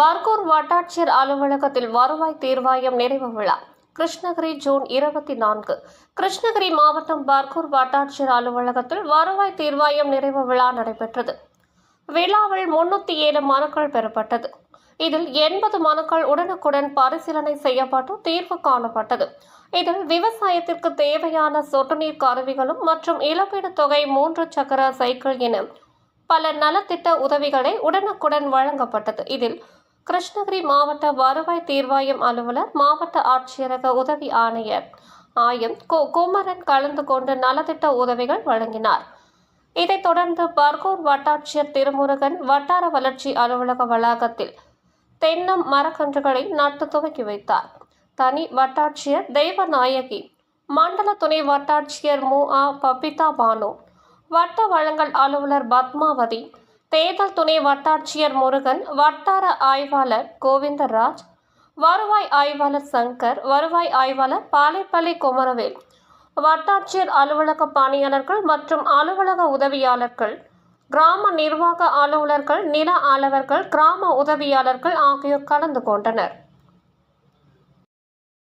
பர்கூர் வட்டாட்சியர் அலுவலகத்தில் வருவாய் தீர்வாயம் நிறைவு விழா. கிருஷ்ணகிரி ஜூன் இருபத்தி நான்கு. கிருஷ்ணகிரி மாவட்டம் பர்கூர் வட்டாட்சியர் அலுவலகத்தில் வருவாய் தீர்வாயம் நிறைவு விழா நடைபெற்றது. விழாவில் முன்னூற்றி ஏழு மனுக்கள் பெறப்பட்டது. இதில் எண்பது மனுக்கள் உடனுக்குடன் பரிசீலனை செய்யப்பட்டு தீர்வு காணப்பட்டது. இதில் விவசாயத்திற்கு தேவையான சொட்டு நீர் கருவிகளும் மற்றும் இழப்பீடு தொகை மூன்று சக்கர சைக்கிள் என பல நலத்திட்ட உதவிகளை உடனுக்குடன் வழங்கப்பட்டது. இதில் கிருஷ்ணகிரி மாவட்ட வருவாய் தீர்வாயம் அலுவலர் மாவட்ட ஆட்சியரக உதவி ஆணையர் ஆயம் கோ குமரன் கலந்து கொண்டு நலத்திட்ட உதவிகள் வழங்கினார். இதைத் தொடர்ந்து பர்கூர் வட்டாட்சியர் திருமுருகன் வட்டார வளர்ச்சி அலுவலக வளாகத்தில் தென்னம் மரக்கன்றுகளை நட்டு துவக்கி வைத்தார். தனி வட்டாட்சியர் தெய்வநாயகி மண்டல துணை வட்டாட்சியர் மு. ஆ. பபிதா பானு வட்ட வழங்கல் அலுவலர் பத்மாவதி தேர்தல் துணை வட்டாட்சியர் முருகன் வட்டார ஆய்வாளர் கோவிந்தராஜ் வருவாய் ஆய்வாளர் சங்கர் வருவாய் ஆய்வாளர் பாலைப்பள்ளி குமரவேல் வட்டாட்சியர் அலுவலக பணியாளர்கள் மற்றும் அலுவலக உதவியாளர்கள் கிராம நிர்வாக அலுவலர்கள் நில ஆளவர்கள் கிராம உதவியாளர்கள் ஆகியோர் கலந்து கொண்டனர்.